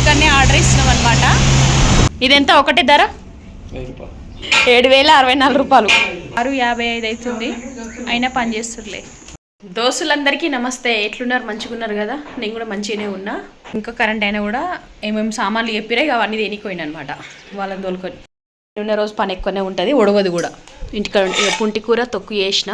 ఇక్కడనే ఆర్డర్ ఇస్తున్నాం అనమాట ఇదెంత? ఒకటే ధర? ఏడు వేల అరవై నాలుగు రూపాయలు. ఆరు యాభై ఐదు అవుతుంది. అయినా పని చేస్తుర్లే. దోస్తులందరికీ నమస్తే. ఎట్లున్నారు? మంచిగా ఉన్నారు కదా? నేను కూడా మంచిగానే ఉన్నా. ఇంకా కరెంట్ అయినా కూడా ఏమేమి సామాన్లు చెప్పిరా ఇక అవన్నీ దేనికోయిన అనమాట వాళ్ళని తోలుకొని. ఉన్న రోజు పని ఎక్కువనే ఉంటుంది ఉడవదు కూడా. ఇంటికాడ పుంటి కూర తొక్కు చేసిన.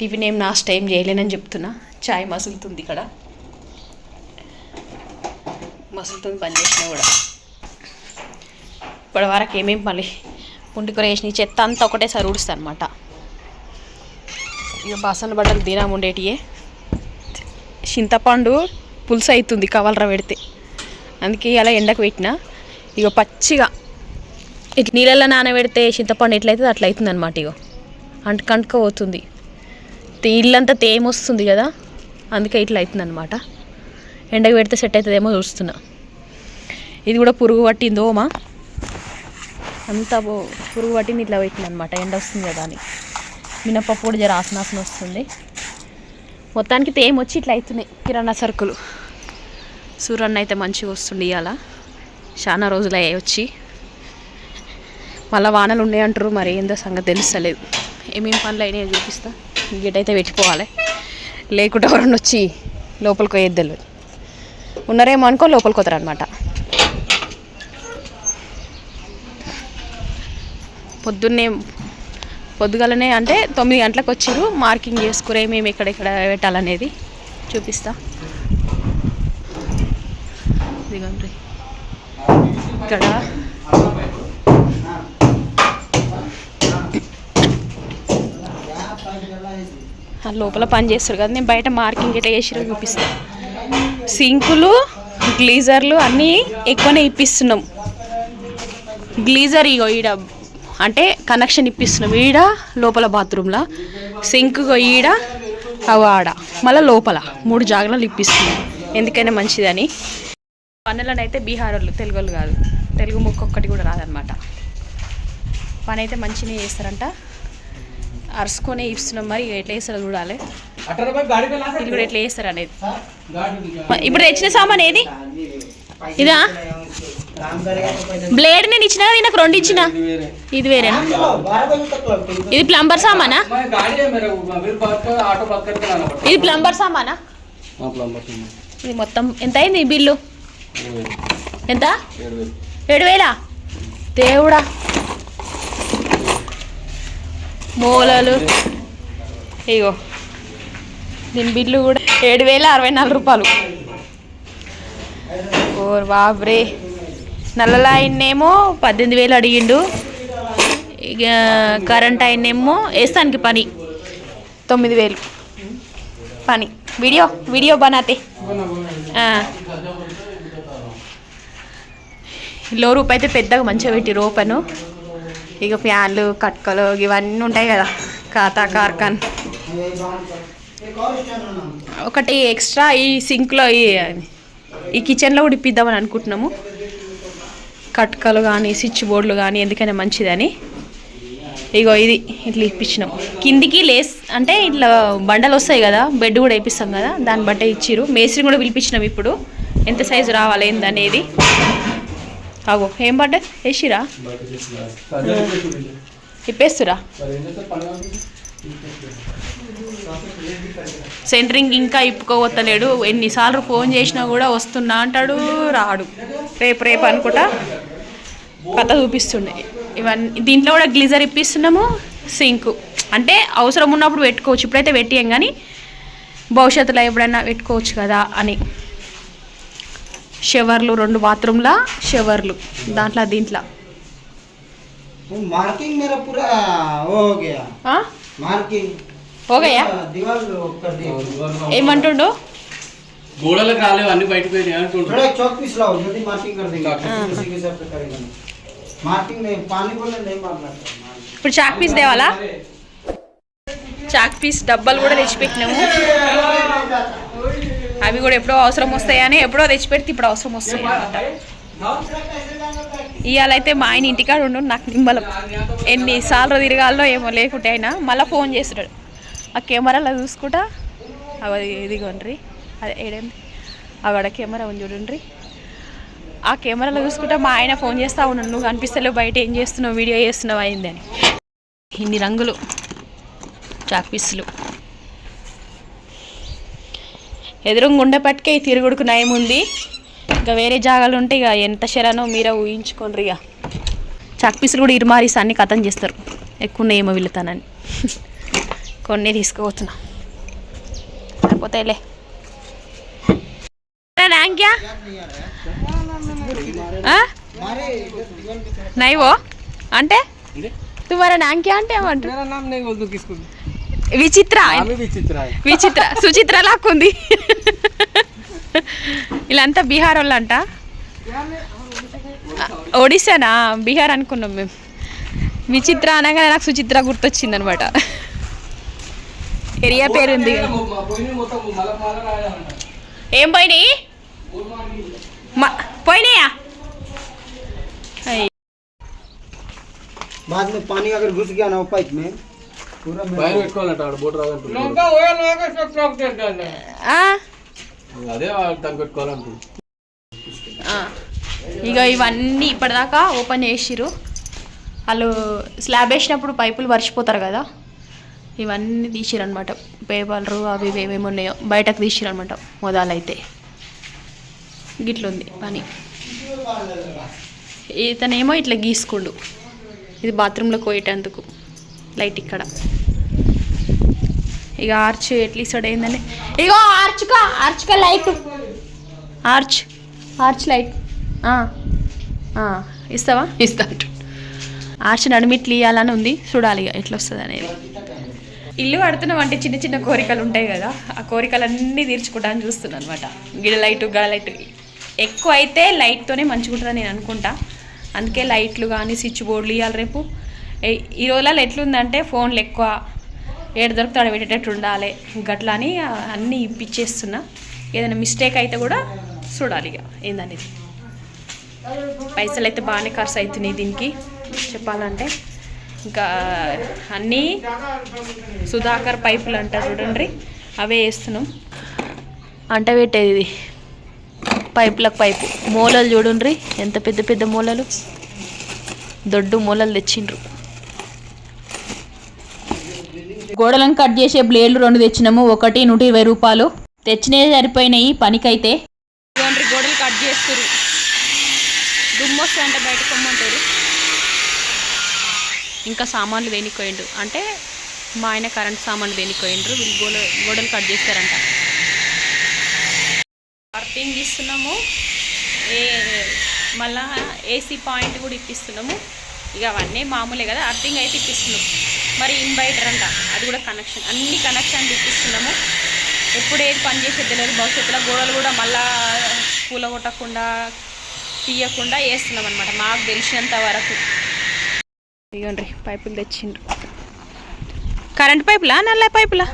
టిఫిన్ ఏం నాస్ట్ ఏం చేయలేనని చెప్తున్నా. చాయ్ మసులుతుంది ఇక్కడ. మసులుతుంది పని చేసినా కూడా. ఇప్పటి వరకు ఏమేమి మళ్ళీ పుంటి వేసిన ఈ చెత్త అంతా ఒకటేసారి ఊడుస్తా అనమాట ఇక బాసన బట్టలు దినం ఉండేటియే. చింతపండు పులుసు అవుతుంది కవలరా పెడితే. అందుకే అలా ఎండకు పెట్టిన. ఇక పచ్చిగా ఇట్లా నీళ్ళల్లో నానబెడితే చింతపండు ఎట్లయితే అట్లా అవుతుంది అనమాట ఇగో. అంట పోతుంది తే- ఇల్లంతా తేమ వస్తుంది కదా అందుకే ఇట్లా అవుతుంది అనమాట ఎండకు పెడితే సెట్ అవుతుందేమో చూస్తున్నా. ఇది కూడా పురుగు పట్టింది ఓమా అంతా పో- పురుగు పట్టింది ఇట్లా పెట్టింది అనమాట ఎండ వస్తుంది కదా అని. మినపప్పు కూడా జర ఆసనాసన వస్తుంది. మొత్తానికి తేమ వచ్చి ఇట్లా అవుతున్నాయి కిరాణా సరుకులు. సూరన్న అయితే మంచిగా వస్తుంది ఇవాళ చాలా రోజులు అయ్యాయి వచ్చి. మళ్ళీ వానలు ఉన్నాయంటారు మరి ఏందో సంగతి తెలుస్తలేదు. ఏమేమి పనులు అయినాయో చూపిస్తా. గేట్ అయితే పెట్టుకోవాలి లేకుంటే ఎవరన్నా వచ్చి లోపలికి పోయేది తెలియదు ఉన్నారేమో అనుకో లోపలికి పోతారు పొద్దున్నే పొద్దుగలనే అంటే తొమ్మిది గంటలకు వచ్చారు. మార్కింగ్ చేసుకురే మేము ఎక్కడెక్కడ పెట్టాలనేది చూపిస్తా. ఇదిగోండి. ఇక్కడ ఆ లోపల పని చేస్తారు కదా నేను బయట మార్కింగ్ ఇట్లా చేసిరో చూపిస్తా. సింకులు గ్లీజర్లు అన్నీ ఎక్కువనే ఇప్పిస్తున్నాం. గ్లీజర్ ఇగో ఈడ అంటే కనెక్షన్ ఇప్పిస్తున్నాం ఈడ లోపల బాత్రూంలో సింక్ ఈడ అవి ఆడ. మళ్ళీ లోపల మూడు జాగ్రత్తలు ఇప్పిస్తున్నాం. ఎందుకైనా మంచిదని. పనులను అయితే బీహార్ వాళ్ళు తెలుగు వాళ్ళు కాదు. తెలుగు ముక్క ఒక్కటి కూడా రాదనమాట పని అయితే మంచిగా చేస్తారంట. అరుసుకొని ఇస్తున్నాం మరి ఎట్లా చేస్తారో చూడాలి. ఇది కూడా ఎట్లా చేస్తారు అనేది ఇప్పుడు తెచ్చిన సామాన్ ఏది? ఇదా? బ్లేడ్ నేను ఇచ్చిన కదా నాకు రెండు ఇచ్చిన? ఇది వేరేనా? ఇది ప్లంబర్ సామానా? ఇది ప్లంబర్ సామానా? ఇది మొత్తం ఎంత అయింది ఈ బిల్లు? ఎంత? ఏడు వేలా? దేవుడా! మూలలు. ఇగో దీని బిల్లు కూడా ఏడు వేల అరవై నాలుగు రూపాయలు. ఓ బాబ్రే. నల్లల ఆయన్నేమో పద్దెనిమిది వేలు అడిగిండు. ఇక కరెంట్ ఆయన్నేమో వేస్తానికి పని. తొమ్మిది వేలు. పని. వీడియో వీడియో బనాతే. లో రూపాయి అయితే పెద్దగా మంచిగా పెట్టి రోపను ఇక ఫ్యాన్లు కట్కలు ఇవన్నీ ఉంటాయి కదా ఖాతా కార్ఖాన్. ఒకటి ఎక్స్ట్రా ఈ సింక్లో ఈ కిచెన్లో కూడా ఇప్పిద్దామని అనుకుంటున్నాము. కట్కలు కానీ స్విచ్ బోర్డులు కానీ ఎందుకైనా మంచిదని. ఇగో ఇది ఇట్లా ఇప్పించినాం. కిందికి లేస్ అంటే ఇట్లా బండలు వస్తాయి కదా బెడ్ కూడా వేపిస్తాం కదా దాన్ని బట్టే ఇచ్చిరు మేస్త్రిని కూడా పిలిపించినాం ఇప్పుడు. ఎంత సైజు రావాలి ఏందనేది. అగో ఏం పడ్డా వేసిరా? ఇప్పేస్తురా? సెంటరింగ్ ఇంకా ఇప్పుకోవత్తలేడు. ఎన్నిసార్లు ఫోన్ చేసినా కూడా వస్తున్నా అంటాడు రాడు. రేపు రేపు అనుకుంటా కథ చూపిస్తుండే. ఇవన్నీ దీంట్లో కూడా గ్లీజర్ ఇప్పిస్తున్నాము సింక్. అంటే అవసరం ఉన్నప్పుడు పెట్టుకోవచ్చు. ఇప్పుడైతే పెట్టాం కానీ భవిష్యత్తులో ఎప్పుడైనా పెట్టుకోవచ్చు కదా అని. షవర్లు రెండు బాత్రూమ్ల షవర్లు దాంట్లో దీంట్లో. మార్కింగ్ మేర పూరా ఏమంటుండు? గోడలకు రాలేవు అన్ని బయటకు ఇప్పుడు చాక్ పీస్ తేవాలా? చాక్ పీస్ డబ్బాలు కూడా తెచ్చిపెట్టినాము. అవి కూడా ఎప్పుడో అవసరం వస్తాయని ఎప్పుడో తెచ్చిపెడితే ఇప్పుడు అవసరం వస్తాయి అనమాట ఇవాళ అయితే మా ఆయన ఇంటికాడ ఉండు నాకు నిమ్మలం. ఎన్నిసార్లు తిరగాలో ఏమో లేకుంటే అయినా మళ్ళీ ఫోన్ చేస్తున్నాడు. ఆ కెమెరాలో చూసుకుంటా అవి ఇదిగోండ్రి అదే ఏడండి అక్కడ కెమెరా ఉంది చూడండి ఆ కెమెరాలో చూసుకుంటా మా ఆయన ఫోన్ చేస్తా ఉన్నాడు నువ్వు కనిపిస్తలేవు బయట ఏం చేస్తున్నావు వీడియో చేస్తున్నావు అయిందని ఇన్ని రంగులు చాక్ పీసులు. ఎదురుగా ఈ తిరుగుడుకు నయం ఉంది ఇంకా వేరే జాగాలు ఉంటే ఇక ఎంత శరణో మీరే ఊహించుకోండి ఇక. చక్పీసులు కూడా ఇరుమారీస్ అన్ని కథం చేస్తారు. ఎక్కువ ఉన్నాయేమో వెళ్తానని కొన్ని తీసుకుపోతున్నా. సరిపోతాయిలే. లే నైవో? అంటే? తుమారా నాంక్య అంటే ఏమంటారు విచిత్ర. విచిత్ర. సుచిత్ర లాక్కుంది. వీళ్ళంతా బీహార్ వాళ్ళంట ఒడిశానా బీహార్ అనుకున్నాం మేము విచిత్ర అనగానే నాకు సుచిత్ర గుర్తొచ్చింది అనమాట ఏరియా పేరుంది ఏం పోయినాయి మ- పోయినాయా అయ్. बाद में पानी अगर घुस गया ना वो पाइप में पूरा అదే దాన్ని ఇక ఇవన్నీ ఇప్పటిదాకా ఓపెన్ చేసిర్రు. వాళ్ళు స్లాబ్ వేసినప్పుడు పైపులు వరిచిపోతారు కదా. ఇవన్నీ తీసిరనమాట పేపర్లు అవి ఇవి ఏమేమి ఉన్నాయో బయటకు తీసిరనమాట మొదలైతే. గిట్లుంది పని. ఇతనేమో ఇట్లా గీసుకుండు. ఇది బాత్రూంలో పోయేటందుకు. లైట్ ఇక్కడ. ఇక ఆర్చ్ ఎట్లా ఇస్తాడు ఏందని ఇగో ఆర్చ్కా ఆర్చ్కా లైట్ ఆర్చ్ ఆర్చ్ లైట్ ఆ, ఆ, ఇస్తావా? ఇస్తా ఆర్చ్ నడిమిట్లు ఇవ్వాలని ఉంది. చూడాలి ఇక ఎట్లా వస్తుంది అనేది. ఇల్లు కడుతున్నాం అంటే చిన్న చిన్న కోరికలు ఉంటాయి కదా ఆ కోరికలన్నీ తీర్చుకుంటాను చూస్తున్నాను అనమాట గిడ లైట్ గడ లైట్ ఎక్కువ అయితే లైట్తోనే మంచిగా ఉంటుందని నేను అనుకుంటా. అందుకే లైట్లు కానీ స్విచ్ బోర్డులు ఇవ్వాలి రేపు. ఈ రోజులలో ఎట్లుందంటే ఫోన్లు ఎక్కువ ఏడు దొరుకుతాడు పెట్టేటట్టు ఉండాలి గట్లా అని అన్నీ ఇప్పించేస్తున్నా ఏదైనా మిస్టేక్ అయితే కూడా చూడాలి ఇక ఏందనేది. పైసలు అయితే బాగానే ఖర్చు అవుతున్నాయి దీనికి చెప్పాలంటే. ఇంకా అన్నీ సుధాకర్ పైపులు అంటారు చూడండి అవే వేస్తున్నాం. అంట పెట్టేది పైపులకు పైపు. మూలలు చూడండి ఎంత పెద్ద పెద్ద మూలలు. దొడ్డు మూలలు తెచ్చిండ్రు. గోడలను కట్ చేసే బ్లేడ్లు రెండు తెచ్చినాము. ఒకటి నూట ఇరవై రూపాయలు. తెచ్చినవి సరిపోయినాయి పనికైతే. ఇటువంటి గోడలు కట్ చేస్తారు దుమ్ము అంటే బయట కొమ్మంటారు. ఇంకా సామాన్లు దేనికోయిండు అంటే మా ఆయన కరెంట్ సామాన్లు దేనికోయిండ్రు వీళ్ళు గోడ గోడలు కట్ చేస్తారంట. అర్థింగ్ ఇస్తున్నాము. ఏ మళ్ళా ఏసీ పాయింట్ కూడా ఇప్పిస్తున్నాము. ఇక అవన్నీ మామూలే కదా. అర్థింగ్ అయితే ఇప్పిస్తున్నాం. మరి ఇన్వైటర్ అంట. అది కూడా కనెక్షన్ అన్ని కనెక్షన్లు ఇప్పిస్తున్నాము ఎప్పుడు ఏది పని చేసేది తెలియదు. భవిష్యత్తులో గోడలు కూడా మళ్ళా పూల కొట్టకుండా తీయకుండా వేస్తున్నాం అనమాట మాకు తెలిసినంత వరకు. ఇదిగోండి పైపులు తెచ్చిండ్రు. కరెంట్ పైపులా? నల్ల పైపులా?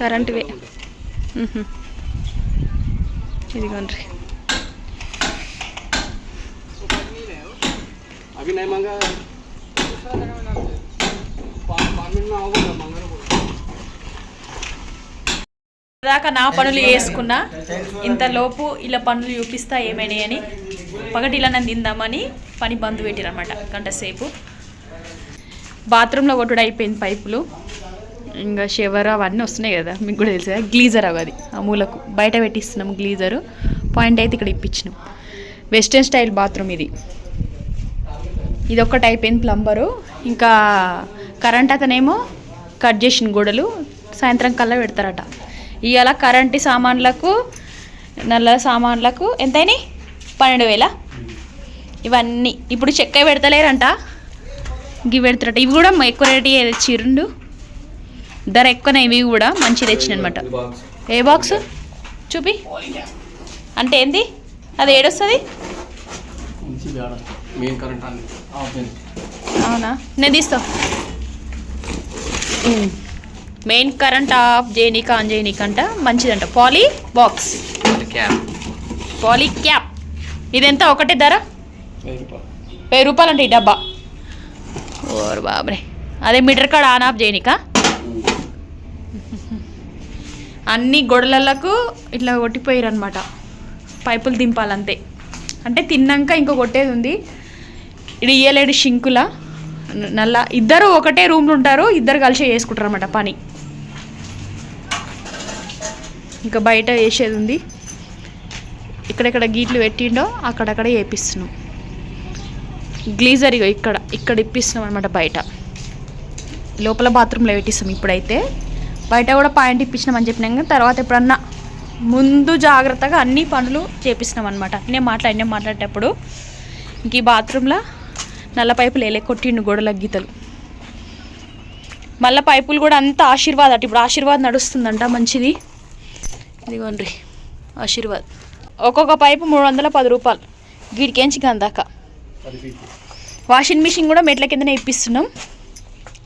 కరెంటువే. ఇదిగోండి అవి దాకా నా పనులు వేసుకున్నా ఇంతలోపు ఇలా పనులు చూపిస్తా ఏమైనాయి అని పగటి ఇలా నన్ను తిందామని పని బంద్ పెట్టిరన్నమాట గంట సేపు. బాత్రూంలో కొట్టుడు అయిపోయింది పైపులు ఇంకా షవర్ అవన్నీ వస్తున్నాయి కదా మీకు కూడా తెలుసు కదా గ్లీజర్ అవది అది ఆ మూలకు. బయట పెట్టిస్తున్నాం గ్లీజరు పాయింట్ అయితే ఇక్కడ ఇప్పించినాం. వెస్టర్న్ స్టైల్ బాత్రూమ్ ఇది. ఇది ఒక్కటి అయిపోయింది ప్లంబరు ఇంకా కరెంట్ అతనేమో కట్ చేసిన గోడలు సాయంత్రం కల్లా పెడతారట. ఇవాళ కరెంటు సామాన్లకు నల్ల సామాన్లకు ఎంతైనాయి? పన్నెండు వేల. ఇవన్నీ. ఇప్పుడు చెక్క పెడతలేరంట. ఇవి పెడతారట. ఇవి కూడా ఎక్కువ రేటు తెచ్చిర్రు. ధర ఎక్కువనే ఇవి కూడా మంచి తెచ్చినమాట ఏ బాక్స్? చూపి. అంటే ఏంది? అది ఏడొస్తుంది? అవునా? నేను తీస్తా. మెయిన్ కరెంట్ ఆఫ్ చేయనీక ఆన్ చేయనీక అంట మంచిదంట. Poly box cap poly cap ఇదెంత? ఒకటే ధర? వెయ్యి రూపాయలు. అంటే ఈ డబ్బా. ఓర్ బాబ్రే. అదే మీటర్ కాడ ఆన్ ఆఫ్ చేయనీక అన్ని గొడవలకు ఇట్లా కొట్టిపోయారు అనమాట పైపులు దింపాలంతే. అంటే తిన్నాక ఇంకో కొట్టేది ఉంది ఇది ఇయ్యలేడు షింకుల నల్ల ఇద్దరు ఒకటే రూమ్లో ఉంటారు ఇద్దరు కలిసి చేసుకుంటారు అనమాట పని. ఇంకా బయట వేసేది ఉంది. ఇక్కడెక్కడ గీట్లు పెట్టిండో అక్కడక్కడ వేపిస్తున్నాం గ్లీజర్ ఇగో ఇక్కడ ఇక్కడ ఇప్పిస్తున్నాం అనమాట బయట. లోపల బాత్రూంలో పెట్టిస్తాం ఇప్పుడైతే. బయట కూడా పాయింట్ ఇప్పించినామని చెప్పినాం కానీ తర్వాత ఎప్పుడన్నా ముందు జాగ్రత్తగా అన్ని పనులు చేపిస్తున్నాం అనమాట నేను మాట్లాడినా మాట్లాడేటప్పుడు. ఇంక ఈ బాత్రూంలో నల్ల పైపులు వేలే కొట్టిండు గోడల గీతలు. మళ్ళీ పైపులు కూడా అంత ఆశీర్వాద్ అటు ఇప్పుడు ఆశీర్వాద్ నడుస్తుందంట మంచిది. ఇదిగోండి ఆశీర్వాద్. ఒక్కొక్క పైపు మూడు వందల పది రూపాయలు. గీడికేంచి ఫీట్ వాషింగ్ మిషన్ కూడా మెట్ల కిందనే ఇప్పిస్తున్నాం.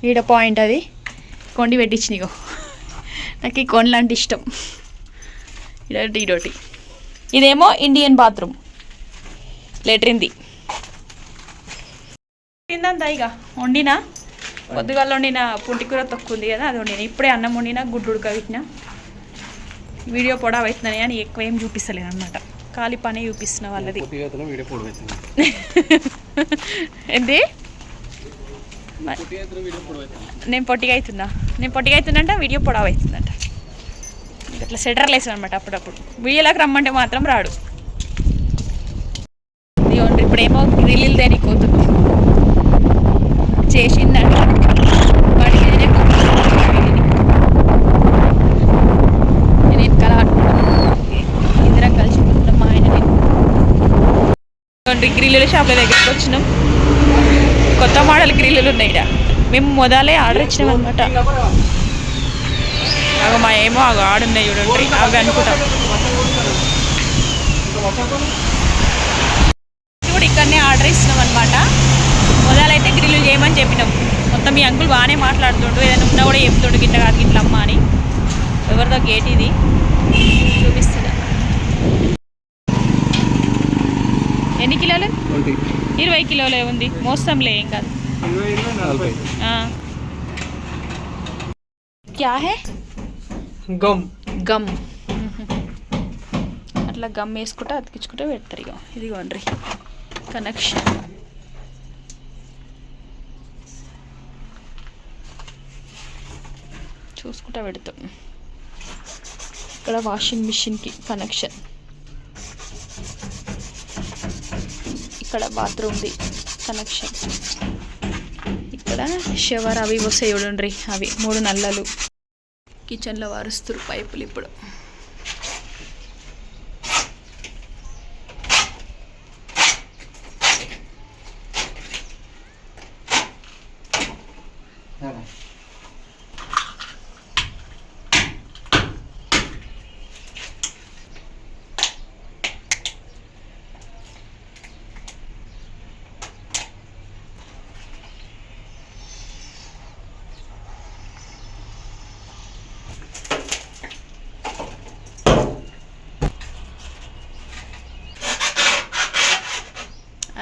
ఈడ పాయింట్ అది. కొండి పెట్టించినాయి నాకు ఈ కొండలు అంటే ఇష్టం. ఇదొకటి ఇదేమో ఇండియన్ బాత్రూమ్. లెట్రిన్ది తిందంతా ఇక వండినా? పొద్దుగాల వండిన పుంటికూర తొక్కుంది కదా అది వండిన. ఇప్పుడే అన్నం వండిన గుడ్డు ఉడకబెట్టిన. వీడియో పొడవ అవుతుందని అని ఎక్కువ ఏం చూపిస్తలేను అనమాట ఖాళీ పనే చూపిస్తున్న వాళ్ళది. అవుతుంది ఏంటి అవుతుంది నేను పొట్టిగా అవుతున్నా నేను పొట్టిగా అవుతుందంట వీడియో పొడవ అవుతుందంట. ఇట్లా సెటర్లు వేసాను అనమాట అప్పుడప్పుడు. వీడియోలోకి రమ్మంటే మాత్రం రాడు. ఇదిగోండి ఇప్పుడేమో గ్రిల్లు దేని కోతున్నాం చేసిందంట. వాడి నేను వెనకాల ఇద్దరం కలిసి మా ఆయన నేను గ్రిల్లుల షాప్ల దగ్గరికి వచ్చినాం. కొత్త మోడల్ గ్రిల్లులు ఉన్నాయి మేము మొదలే ఆర్డర్ ఇచ్చినాం అనమాట అవి మా ఏమో అవి ఆడున్నాయి చూడండి. అవి అనుకుంటాం. కూడా ఇక్కడనే ఆర్డర్ ఇస్తున్నాం అనమాట ఉదయాలైతే గ్రిల్లు చేయమని చెప్పినాం. మొత్తం మీ అంకుల్ బాగానే మాట్లాడుతుండు. ఏదైనా ఉన్నా కూడా చెప్తుండు గిట్ట కాదు గిట్ల అమ్మ అని. ఎవరిదో గేట్ ఇది. చూపిస్తుందా ఎన్ని కిలోలు? ఇరవై కిలోలే ఉంది. మోసంలే ఏం కాదు. క్యా హే? గమ్. గమ్. అట్లా గమ్ వేసుకుంటే అతికించుకుంటే పెడతారు ఇక ఇదిగోండ్రి. కనెక్షన్. చూసుకుంటా పెడతాం. ఇక్కడ వాషింగ్ మిషన్కి కనెక్షన్ ఇక్కడ బాత్రూమ్ది కనెక్షన్ ఇక్కడ షవర్ అవి వస్తాయి చూడండి. అవి మూడు నల్లలు. కిచెన్లో వారుస్తారు పైపులు ఇప్పుడు. సరే.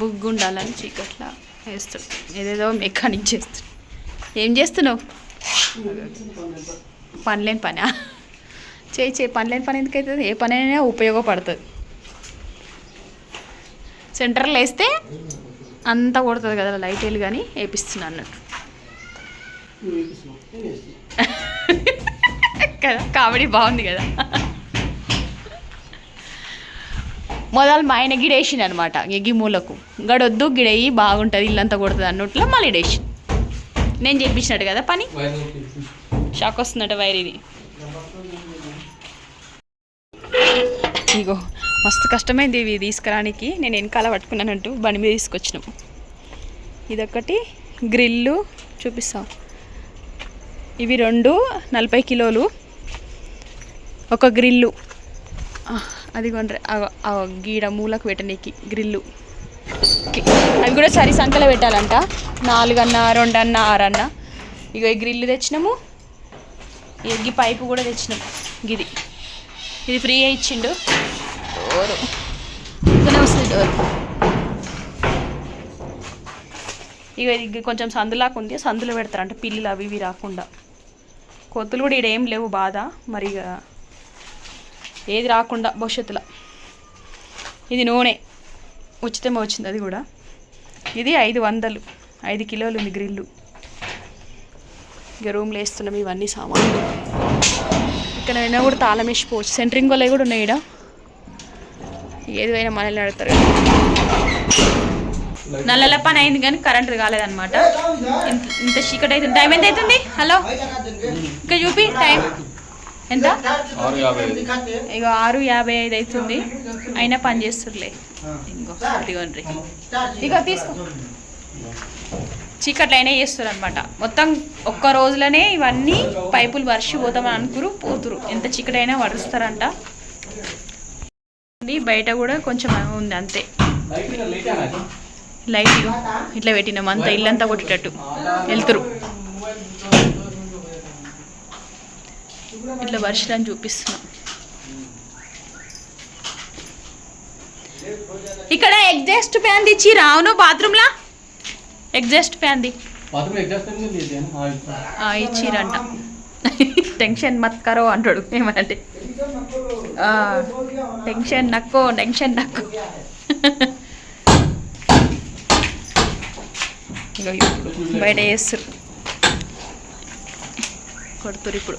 బుగ్గు ఉండాలని చీకట్లా వేస్తాడు ఏదేదో మెకానిక్ చేస్తాడు ఏం చేస్తున్నావు? పనిలేని పనా? చేయి చేయి పనిలేని పని ఎందుకు అవుతుంది ఏ పని అయినా ఉపయోగపడుతుంది. సెంటర్లో వేస్తే అంతా కొడుతుంది కదా లైట్ వెళ్ళి కానీ వేపిస్తున్నా అన్నట్టు. కదా కామెడీ బాగుంది కదా. మొదలు మా ఆయన గిడేసింది అనమాట ఎగ్గి మూలకు. గడొద్దు గిడేయి బాగుంటుంది ఇల్లంతా కొడుతుంది అన్నట్లో మళ్ళీ ఇడేసి నేను చేయించినట్టు కదా పని? షాక్ వస్తుందట వైర్ ఇది. ఇగో మస్తు కష్టమైంది ఇవి తీసుకురానికి. నేను వెనకాల పట్టుకున్నానంటూ బండి మీద తీసుకొచ్చినాం. ఇదొకటి గ్రిల్లు చూపిస్తాం. ఇవి రెండు నలభై కిలోలు. ఒక గ్రిల్లు. అది కొనరే ఆ గీడ మూలకు పెట్టనీకి గ్రిల్లు. అవి కూడా సరి సంఖ్యలో పెట్టాలంట. నాలుగన్న రెండన్న ఆరన్న. ఇక ఈ గ్రిల్లు తెచ్చినాము. ఎగ్గి పైపు కూడా తెచ్చినాము గిది. ఇది ఫ్రీగా ఇచ్చిండు. డోరు. ఇంకనే వస్తుంది డోర్. ఇక ఇది కొంచెం సందులాగా ఉంది. సందులో పెడతారంట పిల్లులు అవి ఇవి రాకుండా. కొత్తులు కూడా ఇక్కడ ఏం లేవు బాధ. మరి ఇక ఏది రాకుండా భవిష్యత్తులో. ఇది నూనె. ఉచితమే వచ్చింది అది కూడా. ఇది ఐదు వందలు. ఐదు కిలోలు ఉంది గ్రిల్లు. ఇక రూమ్లో వేస్తున్నాం ఇవన్నీ సామాన్లు. ఇక్కడ అయినా కూడా తాళం వేసిపోవచ్చు సెంటరింగ్ వల్ల కూడా ఉన్నాయి ఇక్కడ ఏదైనా మనల్ని అడతారు నల్లల పని అయింది కానీ కరెంట్ కాలేదన్నమాట. ఇంత ఇంత చీకటి అవుతుంది టైం ఎంత అవుతుంది హలో? ఇంకా చూపి టైం. ఎంత? ఇగో ఆరు యాభై ఐదు అవుతుంది అయినా పని చేస్తుర్లే. ఇంకో ఇదిగోండి ఇగో తీసుకో. చీకట్లు అయినా చేస్తారు అనమాట మొత్తం ఒక్క రోజులోనే ఇవన్నీ పైపులు వర్షిపోతామని అనుకురు పోతురు. ఎంత చీకటైనా వరుస్తారంట. బయట కూడా కొంచెం ఉంది అంతే. లైట్ ఇట్లా పెట్టినాం అంత ఇల్లంతా కొట్టేటట్టు. వెళ్తురు. ఇట్లా వర్షాన్ని చూపిస్తున్నాం. ఇక్కడ ఎగ్జాస్ట్ ఫ్యాన్ తెచ్చి రావును బాత్రూమ్లా ఎగ్జాస్ట్ ఫ్యాన్ ది. ఇచ్చిరంట. టెన్షన్ మత్ కరో అంటాడు ఏమంటే. టెన్షన్ నక్కో టెన్షన్ నక్కో. బయట వేస్తారు కొడుతురు ఇప్పుడు.